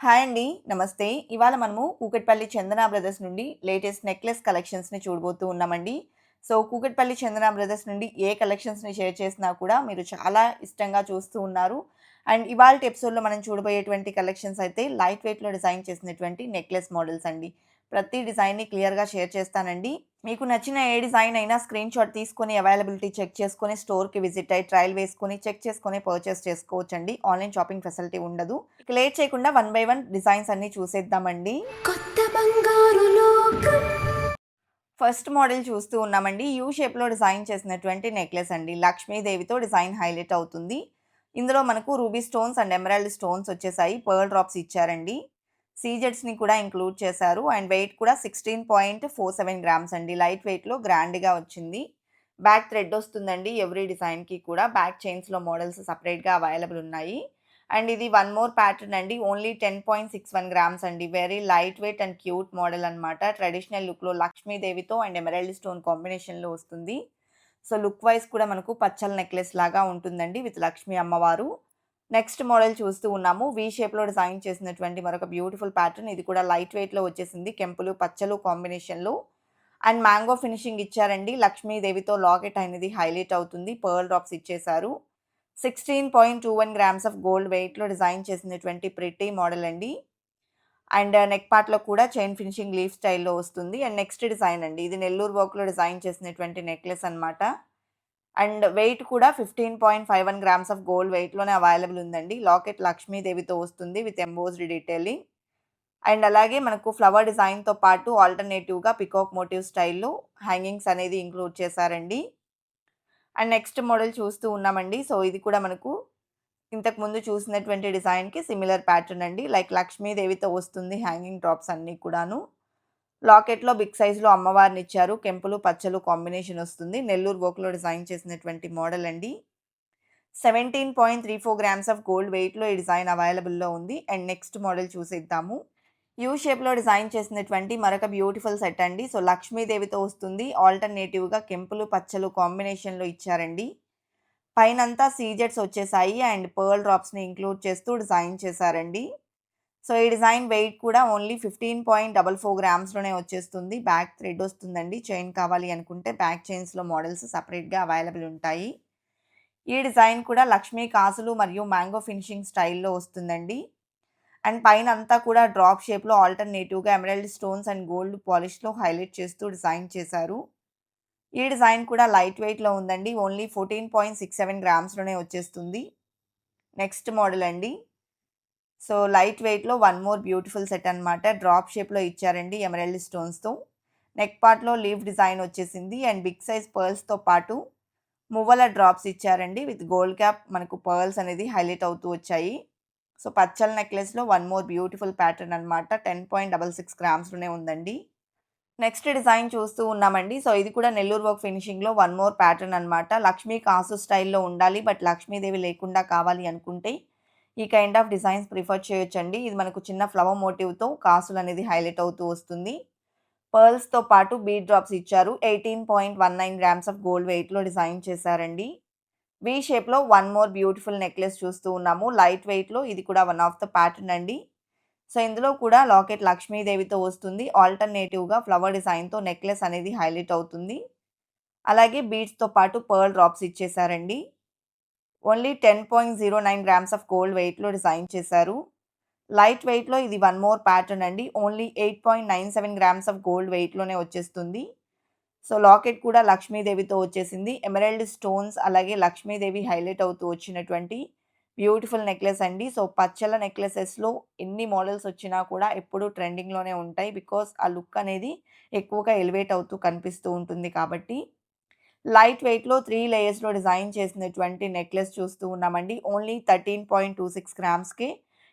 Hi అండి. నమస్తే. ఇవాళ మనము కూకట్పల్లి చందన బ్రదర్స్ నుండి లేటెస్ట్ నెక్లెస్ కలెక్షన్స్‌ని చూడబోతూ ఉన్నామండి. సో, కూకట్పల్లి చందన బ్రదర్స్ నుండి ఏ కలెక్షన్స్‌ని షేర్ చేసినా కూడా మీరు చాలా ఇష్టంగా చూస్తూ ఉన్నారు. అండ్ ఇవాళ ఎపిసోడ్‌లో మనం చూడబోయేటువంటి కలెక్షన్స్ అయితే లైట్ వెయిట్‌లో డిజైన్ చేసినటువంటి నెక్లెస్ మోడల్స్ అండి. ప్రతి డిజైన్‌ని క్లియర్‌గా షేర్ చేస్తానండి. మీకు నచ్చిన ఏ డిజైన్ అయినా స్క్రీన్‌షాట్ తీసుకొని అవైలబిలిటీ చెక్ చేసుకొని స్టోర్‌కి విజిట్ అయ్యి ట్రయల్ వేసుకొని చెక్ చేసుకొని పర్చేస్ చేసుకోవచ్చండి. ఆన్‌లైన్ షాపింగ్ ఫెసిలిటీ ఉండదు. ఇక లేట్ చేయకుండా వన్ బై వన్ డిజైన్స్ అన్నీ చూసేద్దామండి. కొత్త బంగారు లోకం ఫస్ట్ మోడల్ చూస్తూ ఉన్నామండి. యూ షేప్‌లో డిజైన్ చేసినటువంటి నెక్లెస్ అండి. లక్ష్మీదేవితో డిజైన్ హైలైట్ అవుతుంది. ఇందులో మనకు ruby stones and emerald stones వచ్చేసాయి. పర్ల్ డ్రాప్స్ ఇచ్చారండి. సీజెడ్స్‌ని కూడా ఇంక్లూడ్ చేశారు. అండ్ వెయిట్ కూడా 16.47 గ్రామ్స్ అండి. లైట్ వెయిట్‌లో గ్రాండ్‌గా వచ్చింది. బ్యాక్ థ్రెడ్ వస్తుందండి ఎవ్రీ డిజైన్‌కి కూడా. బ్యాక్ చైన్స్‌లో మోడల్స్ సపరేట్గా అవైలబుల్ ఉన్నాయి. అండ్ ఇది వన్ మోర్ ప్యాటర్న్ అండి. ఓన్లీ 10.61 గ్రామ్స్ అండి. Very light weight and cute model అనమాట ట్రెడిషనల్ లుక్‌లో లక్ష్మీదేవితో అండ్ ఎమరాల్డ్ స్టోన్ కాంబినేషన్‌లో వస్తుంది. సో, లుక్ వైస్ కూడా మనకు పచ్చల నెక్లెస్ లాగా ఉంటుందండి విత్ లక్ష్మీ అమ్మవారు. నెక్స్ట్ మోడల్ చూస్తూ ఉన్నాము. వి షేప్‌లో డిజైన్ చేసినటువంటి మరొక బ్యూటిఫుల్ ప్యాటర్న్. ఇది కూడా లైట్ వెయిట్‌లో వచ్చేసింది. కెంపులు, పచ్చలు కాంబినేషన్‌లో అండ్ మ్యాంగో ఫినిషింగ్ ఇచ్చారండి. లక్ష్మీదేవితో లాకెట్ అనేది హైలైట్ అవుతుంది. పర్ల్ డ్రాప్స్ ఇచ్చేశారు. 16.21 గ్రామ్స్ ఆఫ్ గోల్డ్ వెయిట్‌లో డిజైన్ చేసినటువంటి ప్రిటీ మోడల్ అండి. అండ్ నెక్ పార్ట్‌లో కూడా చైన్ ఫినిషింగ్ లీఫ్ స్టైల్‌లో వస్తుంది. అండ్ నెక్స్ట్ డిజైన్ అండి. ఇది నెల్లూరు వర్క్‌లో డిజైన్ చేసినటువంటి నెక్లెస్ అనమాట అండ్ వెయిట్ కూడా 15.51 గ్రామ్స్ ఆఫ్ గోల్డ్ వెయిట్‌లోనే అవైలబుల్ ఉందండి. లాకెట్ లక్ష్మీదేవితో వస్తుంది విత్ ఎంబోస్డ్ డీటెయిలింగ్. అండ్ అలాగే మనకు ఫ్లవర్ డిజైన్‌తో పాటు ఆల్టర్‌నేటివ్‌గా పికాక్ మోటివ్ స్టైల్‌లో హ్యాంగింగ్స్ అనేది ఇంక్లూడ్ చేశారండి. అండ్ నెక్స్ట్ మోడల్ చూస్తూ ఉన్నామండి. సో, ఇది కూడా మనకు ఇంతకుముందు చూసినటువంటి డిజైన్‌కి సిమిలర్ ప్యాటర్న్ అండి. లైక్ లక్ష్మీదేవితో వస్తుంది హ్యాంగింగ్ డ్రాప్స్ అన్నీ కూడాను. లాకెట్‌లో బిగ్ సైజ్‌లో అమ్మవారిని ఇచ్చారు. కెంపులు, పచ్చలు కాంబినేషన్ వస్తుంది. నెల్లూరు వర్క్‌లో డిజైన్ చేసినటువంటి మోడల్ అండి. 17.34 గ్రామ్స్ ఆఫ్ గోల్డ్ వెయిట్‌లో ఈ డిజైన్ అవైలబుల్‌లో ఉంది. అండ్ నెక్స్ట్ మోడల్ చూసేద్దాము. యూ షేప్‌లో డిజైన్ చేసినటువంటి మరొక బ్యూటిఫుల్ సెట్ అండి. సో, లక్ష్మీదేవితో వస్తుంది. ఆల్టర్‌నేటివ్‌గా కెంపులు, పచ్చలు కాంబినేషన్‌లో ఇచ్చారండి. పైనంతా సీజెడ్స్ వచ్చేసాయి. అండ్ పర్ల్ డ్రాప్స్‌ని ఇంక్లూడ్ చేస్తూ డిజైన్ చేశారండి. సో, ఈ డిజైన్ వెయిట్ కూడా ఓన్లీ 15.44 గ్రామ్స్‌లోనే వచ్చేస్తుంది. బ్యాక్ థ్రెడ్ వస్తుందండి. చైన్ కావాలి అనుకుంటే బ్యాక్ చైన్స్‌లో మోడల్స్ సపరేట్గా అవైలబుల్ ఉంటాయి. ఈ డిజైన్ కూడా లక్ష్మీ కాసులు మరియు మ్యాంగో ఫినిషింగ్ స్టైల్‌లో వస్తుందండి. అండ్ పైన అంతా కూడా డ్రాప్ షేప్‌లో ఆల్టర్‌నేటివ్‌గా ఎమరల్డ్ స్టోన్స్ అండ్ గోల్డ్ పాలిష్‌లో హైలైట్ చేస్తూ డిజైన్ చేశారు. ఈ డిజైన్ కూడా లైట్ వెయిట్‌లో ఉందండి. ఓన్లీ 14.67 గ్రామ్స్‌లోనే వచ్చేస్తుంది. నెక్స్ట్ మోడల్ అండి. సో, లైట్ వెయిట్‌లో వన్ మోర్ బ్యూటిఫుల్ సెట్ అన్నమాట. డ్రాప్ షేప్‌లో ఇచ్చారండి ఎమరాల్డ్ స్టోన్స్‌తో. నెక్ పార్ట్‌లో లీఫ్ డిజైన్ వచ్చేసింది. అండ్ బిగ్ సైజ్ పర్ల్స్‌తో పాటు మువ్వల డ్రాప్స్ ఇచ్చారండి. విత్ గోల్డ్ క్యాప్ మనకు పర్ల్స్ అనేది హైలైట్ అవుతూ వచ్చాయి. సో, పచ్చల నెక్లెస్‌లో వన్ మోర్ బ్యూటిఫుల్ ప్యాటర్న్ అన్నమాట. 10.66 గ్రామ్స్‌లోనే ఉందండి. నెక్స్ట్ డిజైన్ చూస్తూ ఉన్నామండి. సో, ఇది కూడా నెల్లూరు వర్క్ ఫినిషింగ్‌లో వన్ మోర్ ప్యాటర్న్ అనమాట లక్ష్మీ కాసు స్టైల్‌లో ఉండాలి. బట్ లక్ష్మీదేవి లేకుండా కావాలి అనుకుంటే ఈ కైండ్ ఆఫ్ డిజైన్స్ ప్రిఫర్ చేయొచ్చండి. ఇది మనకు చిన్న ఫ్లవర్ మోటివ్‌తో కాసులు అనేది హైలైట్ అవుతూ వస్తుంది. పర్ల్స్‌తో పాటు బీడ్ డ్రాప్స్ ఇచ్చారు. 18.19 గ్రామ్స్ ఆఫ్ గోల్డ్ వెయిట్‌లో డిజైన్ చేశారండి. వి షేప్‌లో వన్ మోర్ బ్యూటిఫుల్ నెక్లెస్ చూస్తూ ఉన్నాము. లైట్ వెయిట్‌లో ఇది కూడా వన్ ఆఫ్ ద ప్యాటర్న్ అండి. సో, ఇందులో కూడా లాకెట్ లక్ష్మీదేవితో వస్తుంది. ఆల్టర్‌నేటివ్‌గా ఫ్లవర్ డిజైన్‌తో నెక్లెస్ అనేది హైలైట్ అవుతుంది. అలాగే బీడ్స్‌తో పాటు పర్ల్ డ్రాప్స్ ఇచ్చేశారండి. ఓన్లీ 10.09 గ్రామ్స్ ఆఫ్ గోల్డ్ వెయిట్‌లో డిజైన్ చేశారు. లైట్ వెయిట్‌లో ఇది వన్ మోర్ ప్యాటర్న్ అండి. ఓన్లీ 8.97 గ్రామ్స్ ఆఫ్ గోల్డ్ వెయిట్‌లోనే వచ్చేస్తుంది. సో, లాకెట్ కూడా లక్ష్మీదేవితో వచ్చేసింది. ఎమరాల్డ్ స్టోన్స్ అలాగే లక్ష్మీదేవి హైలైట్ అవుతూ వచ్చినటువంటి బ్యూటిఫుల్ నెక్లెస్ అండి. సో, పచ్చల నెక్లెసెస్‌లో ఎన్ని మోడల్స్ వచ్చినా కూడా ఎప్పుడూ ట్రెండింగ్‌లోనే ఉంటాయి. బికాస్ ఆ లుక్ అనేది ఎక్కువగా ఎలివేట్ అవుతూ కనిపిస్తూ ఉంటుంది కాబట్టి. లైట్ వెయిట్‌లో త్రీ లేయర్స్‌లో డిజైన్ చేసినటువంటి నెక్లెస్ చూస్తూ ఉన్నామండి. Only thirteen point two six గ్రామ్స్కి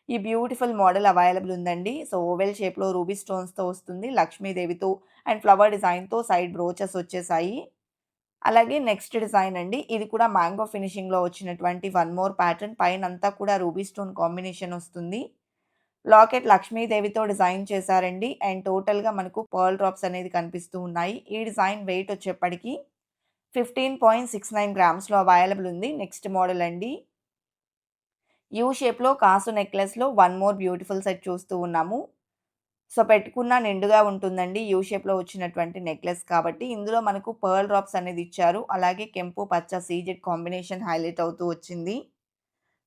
ఈ బ్యూటిఫుల్ మోడల్ అవైలబుల్ ఉందండి. సో, ఓవెల్ షేప్‌లో రూబీ స్టోన్స్‌తో వస్తుంది. లక్ష్మీదేవితో అండ్ ఫ్లవర్ డిజైన్‌తో సైడ్ బ్రోచెస్ వచ్చేసాయి. అలాగే నెక్స్ట్ డిజైన్ అండి. ఇది కూడా మ్యాంగో ఫినిషింగ్‌లో వచ్చినటువంటి వన్ మోర్ ప్యాటర్న్. పైనంతా కూడా రూబీ స్టోన్ కాంబినేషన్ వస్తుంది. లాకెట్ లక్ష్మీదేవితో డిజైన్ చేశారండి. అండ్ టోటల్‌గా మనకు పర్ల్ డ్రాప్స్ అనేది కనిపిస్తూ ఉన్నాయి. ఈ డిజైన్ వెయిట్ వచ్చేప్పటికి 15.69 గ్రామ్స్‌లో అవైలబుల్ ఉంది. నెక్స్ట్ మోడల్ అండి. యూ షేప్‌లో కాసు నెక్లెస్‌లో వన్ మోర్ బ్యూటిఫుల్ సెట్ చూస్తూ ఉన్నాము. సో, పెట్టుకున్న నిండుగా ఉంటుందండి. యూ షేప్‌లో వచ్చినటువంటి నెక్లెస్ కాబట్టి ఇందులో మనకు పర్ల్ డ్రాప్స్ అనేది ఇచ్చారు. అలాగే కెంపు, పచ్చ సీజెడ్ కాంబినేషన్ హైలైట్ అవుతూ వచ్చింది.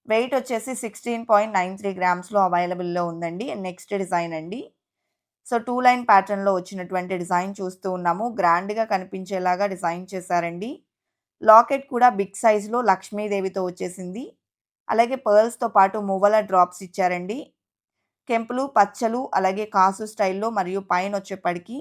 వెయిట్ వచ్చేసి 16.93 గ్రామ్స్‌లో అవైలబుల్‌లో ఉందండి. నెక్స్ట్ డిజైన్ అండి. సో, టూ లైన్ ప్యాటర్న్‌లో వచ్చినటువంటి డిజైన్ చూస్తూ ఉన్నాము. గ్రాండ్‌గా కనిపించేలాగా డిజైన్ చేశారండి. లాకెట్ కూడా బిగ్ సైజ్‌లో లక్ష్మీదేవితో వచ్చేసింది. అలాగే పర్ల్స్‌తో పాటు మువ్వల డ్రాప్స్ ఇచ్చారండి. కెంపులు, పచ్చలు అలాగే కాసు స్టైల్‌లో మరియు పైన వచ్చేప్పటికీ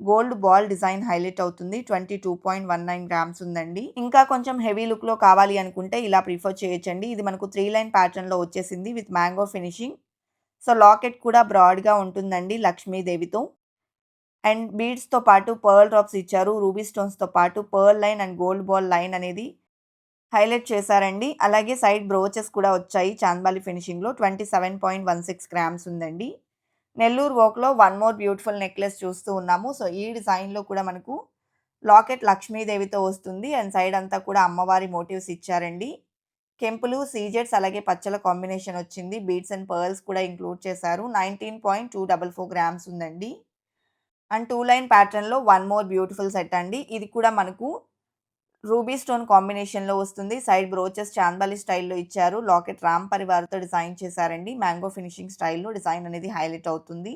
గోల్డ్ బాల్ డిజైన్ హైలైట్ అవుతుంది. 22.19 గ్రామ్స్ ఉందండి. ఇంకా కొంచెం హెవీ లుక్‌లో కావాలి అనుకుంటే ఇలా ప్రిఫర్ చేయొచ్చండి. ఇది మనకు త్రీ లైన్ ప్యాటర్న్‌లో వచ్చేసింది with mango finishing. So, locket కూడా బ్రాడ్‌గా ఉంటుందండి లక్ష్మీదేవితో. అండ్ బీడ్స్‌తో పాటు పర్ల్ డ్రాప్స్ ఇచ్చారు. రూబీ స్టోన్స్‌తో పాటు pearl line and gold ball line అనేది హైలైట్ చేశారండి. అలాగే సైడ్ బ్రోచెస్ కూడా వచ్చాయి చాంద్బాలి ఫినిషింగ్‌లో 27.16 గ్రామ్స్ ఉందండి. నెల్లూరు వర్క్‌లో వన్ మోర్ బ్యూటిఫుల్ నెక్లెస్ చూస్తూ ఉన్నాము. సో, ఈ డిజైన్‌లో కూడా మనకు లాకెట్ లక్ష్మీదేవితో వస్తుంది. అండ్ సైడ్ అంతా కూడా అమ్మవారి మోటివ్స్ ఇచ్చారండి. కెంపులు, సీజెట్స్ అలాగే పచ్చల కాంబినేషన్ వచ్చింది. బీడ్స్ అండ్ పర్ల్స్ కూడా ఇంక్లూడ్ చేశారు. 19.244 గ్రామ్స్ ఉందండి. అండ్ టూ లైన్ ప్యాటర్న్‌లో వన్ మోర్ బ్యూటిఫుల్ సెట్ అండి. ఇది కూడా మనకు రూబీ స్టోన్ కాంబినేషన్‌లో వస్తుంది. సైడ్ బ్రోచెస్ చాంద్బాలి స్టైల్‌లో ఇచ్చారు. లాకెట్ రామ్ పరివార్‌తో డిజైన్ చేశారండి. మ్యాంగో ఫినిషింగ్ స్టైల్‌లో డిజైన్ అనేది హైలైట్ అవుతుంది.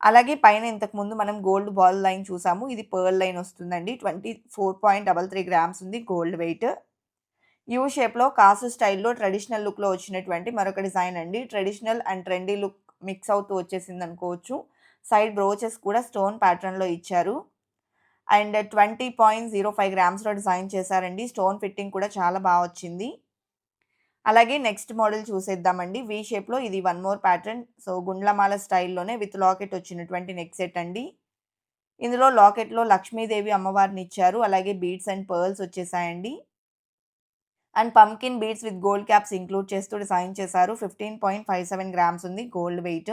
అలాగే పైన ఇంతకుముందు మనం గోల్డ్ బాల్ లైన్ చూసాము. ఇది పర్ల్ లైన్ వస్తుందండి. 24.33 గ్రామ్స్ ఉంది గోల్డ్ వెయిట్. యూ షేప్‌లో కాసు స్టైల్‌లో ట్రెడిషనల్ లుక్‌లో వచ్చినటువంటి మరొక డిజైన్ అండి. Traditional and trendy look mix అవుతూ వచ్చేసింది అనుకోవచ్చు సైడ్ బ్రోచెస్ కూడా స్టోన్ ప్యాటర్న్‌లో ఇచ్చారు. అండ్ 20.05 గ్రామ్స్‌లో డిజైన్ చేశారండి. స్టోన్ ఫిట్టింగ్ కూడా చాలా బాగా వచ్చింది. అలాగే నెక్స్ట్ మోడల్ చూసేద్దామండి. వి షేప్‌లో ఇది వన్ మోర్ ప్యాటర్న్. సో, గుండ్లమాల స్టైల్‌లోనే విత్ లాకెట్ వచ్చినటువంటి నెక్ సెట్ అండి. ఇందులో లాకెట్‌లో లక్ష్మీదేవి అమ్మవారిని ఇచ్చారు. అలాగే beads and pearls వచ్చేసాయండి. And pumpkin beads with gold caps include చేస్తూ డిజైన్ చేశారు. 15.57 గ్రామ్స్ ఉంది గోల్డ్ వెయిట్.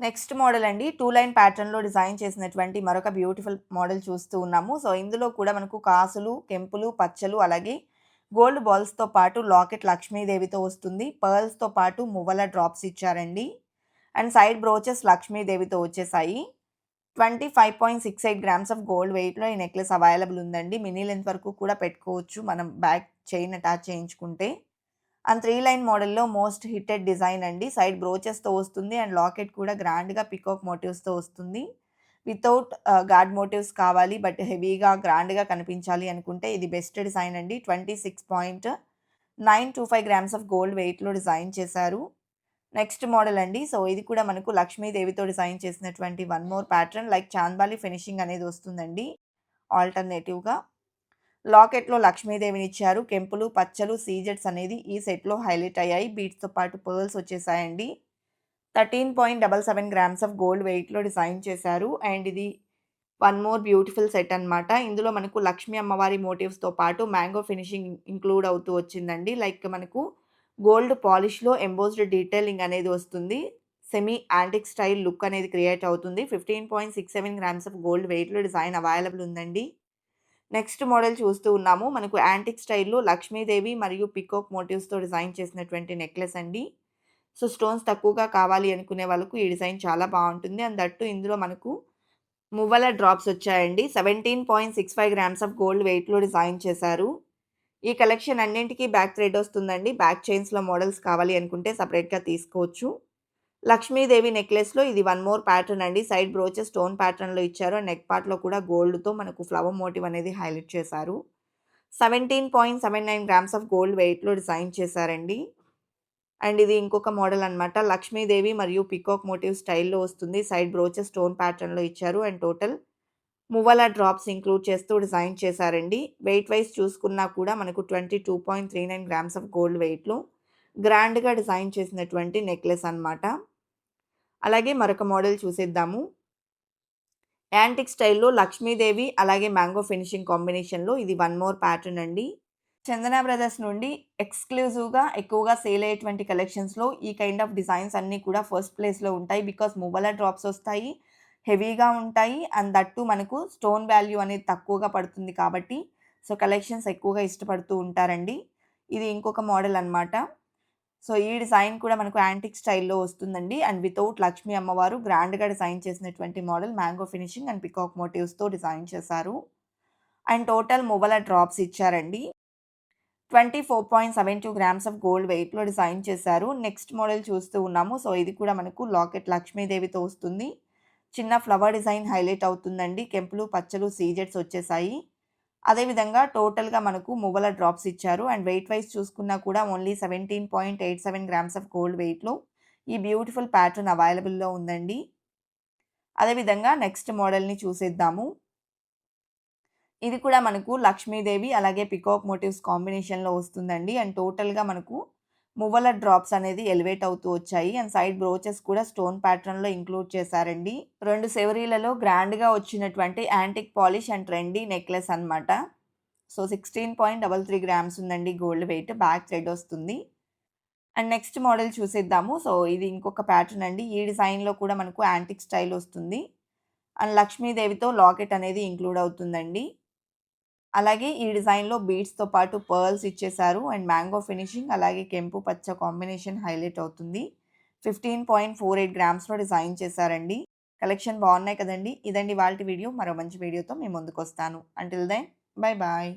నెక్స్ట్ మోడల్ అండి. టూ లైన్ ప్యాటర్న్‌లో డిజైన్ చేసినటువంటి మరొక బ్యూటిఫుల్ మోడల్ చూస్తూ ఉన్నాము. సో, ఇందులో కూడా మనకు కాసులు, కెంపులు, పచ్చలు అలాగే గోల్డ్ బాల్స్‌తో పాటు లాకెట్ లక్ష్మీదేవితో వస్తుంది. పర్ల్స్‌తో పాటు మువ్వల డ్రాప్స్ ఇచ్చారండి. అండ్ సైడ్ బ్రోచెస్ లక్ష్మీదేవితో వచ్చేసాయి. 25.68 గ్రామ్స్ ఆఫ్ గోల్డ్ వెయిట్‌లో ఈ నెక్లెస్ అవైలబుల్ ఉందండి. మినీ లెంత్ వరకు కూడా పెట్టుకోవచ్చు. మనం బ్యాక్ చైన్ అటాచ్ చేయించుకుంటే. అండ్ త్రీ లైన్ మోడల్‌లో మోస్ట్ హిట్టెడ్ డిజైన్ అండి. సైడ్ బ్రోచెస్‌తో వస్తుంది. అండ్ లాకెట్ కూడా గ్రాండ్‌గా పీకాక్ మోటివ్స్‌తో వస్తుంది. వితౌట్ గాడ్ మోటివ్స్ కావాలి బట్ హెవీగా గ్రాండ్‌గా కనిపించాలి అనుకుంటే ఇది బెస్ట్ డిజైన్ అండి. 26.925 గ్రామ్స్ ఆఫ్ గోల్డ్ వెయిట్‌లో డిజైన్ చేశారు. నెక్స్ట్ మోడల్ అండి. సో, ఇది కూడా మనకు లక్ష్మీదేవితో డిజైన్ చేసినటువంటి one more pattern like chandbali finishing అనేది వస్తుందండి. ఆల్టర్‌నేటివ్‌గా. లాకెట్‌లో లక్ష్మీదేవిని ఇచ్చారు. కెంపులు, పచ్చలు, సీజెడ్స్ అనేది ఈ సెట్‌లో హైలైట్ అయ్యాయి. బీట్స్తో పాటు పర్ల్స్ వచ్చేసాయండి. 13.77 గ్రామ్స్ ఆఫ్ గోల్డ్ వెయిట్‌లో డిజైన్ చేశారు. అండ్ ఇది వన్ మోర్ బ్యూటిఫుల్ సెట్ అన్నమాట. ఇందులో మనకు లక్ష్మీ అమ్మవారి మోటివ్స్‌తో పాటు మ్యాంగో ఫినిషింగ్ ఇంక్లూడ్ అవుతూ వచ్చిందండి. లైక్ మనకు గోల్డ్ పాలిష్‌లో ఎంబోస్డ్ డీటెయిలింగ్ అనేది వస్తుంది. సెమీ యాంటిక్ స్టైల్ లుక్ అనేది క్రియేట్ అవుతుంది. 15.67 గ్రామ్స్ ఆఫ్ గోల్డ్ వెయిట్‌లో డిజైన్ అవైలబుల్ ఉందండి. నెక్స్ట్ మోడల్ చూస్తూ ఉన్నాము. మనకు యాంటిక్ స్టైల్‌లో లక్ష్మీదేవి మరియు పీకాక్ మోటివ్స్‌తో డిజైన్ చేసినటువంటి నెక్లెస్ అండి. సో, స్టోన్స్ తక్కువగా కావాలి అనుకునే వాళ్ళకు ఈ డిజైన్ చాలా బాగుంటుంది అండ్ దట్ ఇందులో మనకు మువ్వల డ్రాప్స్ వచ్చాయండి. 17.65 గ్రామ్స్ ఆఫ్ గోల్డ్ వెయిట్‌లో డిజైన్ చేశారు. ఈ కలెక్షన్ అన్నింటికీ బ్యాక్ థ్రెడ్ వస్తుందండి. బ్యాక్ చైన్స్‌లో మోడల్స్ కావాలి అనుకుంటే సెపరేట్‌గా తీసుకోవచ్చు. లక్ష్మీదేవి నెక్లెస్‌లో ఇది వన్ మోర్ ప్యాటర్న్ అండి. సైడ్ బ్రోచెస్ స్టోన్ ప్యాటర్న్‌లో ఇచ్చారు. అండ్ నెక్ పార్ట్‌లో కూడా గోల్డ్‌తో మనకు ఫ్లవర్ మోటివ్ అనేది హైలైట్ చేశారు. 17.79 గ్రామ్స్ ఆఫ్ గోల్డ్ వెయిట్‌లో డిజైన్ చేశారండి. అండ్ ఇది ఇంకొక మోడల్ అన్నమాట. లక్ష్మీదేవి మరియు పీకాక్ మోటివ్ స్టైల్‌లో వస్తుంది. సైడ్ బ్రోచెస్ స్టోన్ ప్యాటర్న్‌లో ఇచ్చారు. అండ్ టోటల్ మువ్వల డ్రాప్స్ ఇంక్లూడ్ చేస్తూ డిజైన్ చేశారండి. వెయిట్ వైస్ చూసుకున్నా కూడా మనకు 22.39 గ్రామ్స్ ఆఫ్ గోల్డ్ వెయిట్‌లో గ్రాండ్‌గా డిజైన్ చేసినటువంటి నెక్లెస్ అన్నమాట. అలాగే మరొక మోడల్ చూసేద్దాము. యాంటిక్ స్టైల్‌లో లక్ష్మీదేవి అలాగే మ్యాంగో ఫినిషింగ్ కాంబినేషన్‌లో ఇది వన్ మోర్ ప్యాటర్న్ అండి. చందన బ్రదర్స్ నుండి ఎక్స్‌క్లూజివ్‌గా ఎక్కువగా సేల్ అయ్యేటువంటి కలెక్షన్స్‌లో ఈ కైండ్ ఆఫ్ డిజైన్స్ అన్నీ కూడా ఫస్ట్ ప్లేస్‌లో ఉంటాయి. బికాస్ మువ్వల డ్రాప్స్ వస్తాయి. హెవీగా ఉంటాయి. అండ్ దట్టు మనకు స్టోన్ వాల్యూ అనేది తక్కువగా పడుతుంది కాబట్టి సో, కలెక్షన్స్ ఎక్కువగా ఇష్టపడుతూ ఉంటారండి. ఇది ఇంకొక మోడల్ అన్నమాట. సో, ఈ డిజైన్ కూడా మనకు యాంటిక్ స్టైల్‌లో వస్తుందండి. అండ్ వితౌట్ లక్ష్మీ అమ్మవారు గ్రాండ్‌గా డిజైన్ చేసినటువంటి model mango finishing and peacock మోటివ్స్‌తో design చేశారు. అండ్ టోటల్ మొబైల్ డ్రాప్స్ ఇచ్చారండి. 24.72 గ్రామ్స్ ఆఫ్ గోల్డ్ వెయిట్‌లో డిజైన్ చేశారు. నెక్స్ట్ మోడల్ చూస్తూ ఉన్నాము. సో, ఇది కూడా మనకు లాకెట్ లక్ష్మీదేవితో వస్తుంది. చిన్న ఫ్లవర్ డిజైన్ హైలైట్ అవుతుందండి. కెంపులు, పచ్చలు, సీజెడ్స్ వచ్చేసాయి. అదేవిధంగా టోటల్‌గా మనకు మువ్వల డ్రాప్స్ ఇచ్చారు. అండ్ వెయిట్ వైస్ చూసుకున్నా కూడా ఓన్లీ 17.87 గ్రామ్స్ ఆఫ్ గోల్డ్ వెయిట్‌లో ఈ బ్యూటిఫుల్ ప్యాటర్న్ అవైలబుల్‌లో ఉందండి. అదేవిధంగా నెక్స్ట్ మోడల్‌ని చూసేద్దాము. ఇది కూడా మనకు లక్ష్మీదేవి అలాగే పికాక్ మోటివ్స్ కాంబినేషన్‌లో వస్తుందండి. అండ్ టోటల్‌గా మనకు మువ్వల డ్రాప్స్ అనేది ఎలివేట్ అవుతూ వచ్చాయి. అండ్ సైడ్ బ్రోచెస్ కూడా స్టోన్ ప్యాటర్న్‌లో ఇంక్లూడ్ చేశారండి. రెండు సెవరీలలో గ్రాండ్‌గా వచ్చినటువంటి antique polish and trendy necklace అన్నమాట. సో, 16.33 గ్రామ్స్ ఉందండి గోల్డ్ వెయిట్. బ్యాక్ థ్రెడ్ వస్తుంది. అండ్ నెక్స్ట్ మోడల్ చూసేద్దాము. సో, ఇది ఇంకొక ప్యాటర్న్ అండి. ఈ డిజైన్‌లో కూడా మనకు యాంటిక్ స్టైల్ వస్తుంది. అండ్ లక్ష్మీదేవితో లాకెట్ అనేది ఇంక్లూడ్ అవుతుందండి. అలాగే ఈ డిజైన్‌లో బీడ్స్‌తో పాటు పర్ల్స్ ఇచ్చేశారు. అండ్ మ్యాంగో ఫినిషింగ్ అలాగే కెంపు, పచ్చ కాంబినేషన్ హైలైట్ అవుతుంది. 15.48 గ్రామ్స్‌లో డిజైన్ చేశారండి. కలెక్షన్ బాగున్నాయి కదండి ఇదండి వాళ్ళ వీడియో. మరో మంచి వీడియోతో మీ ముందుకొస్తాను. Until then bye bye.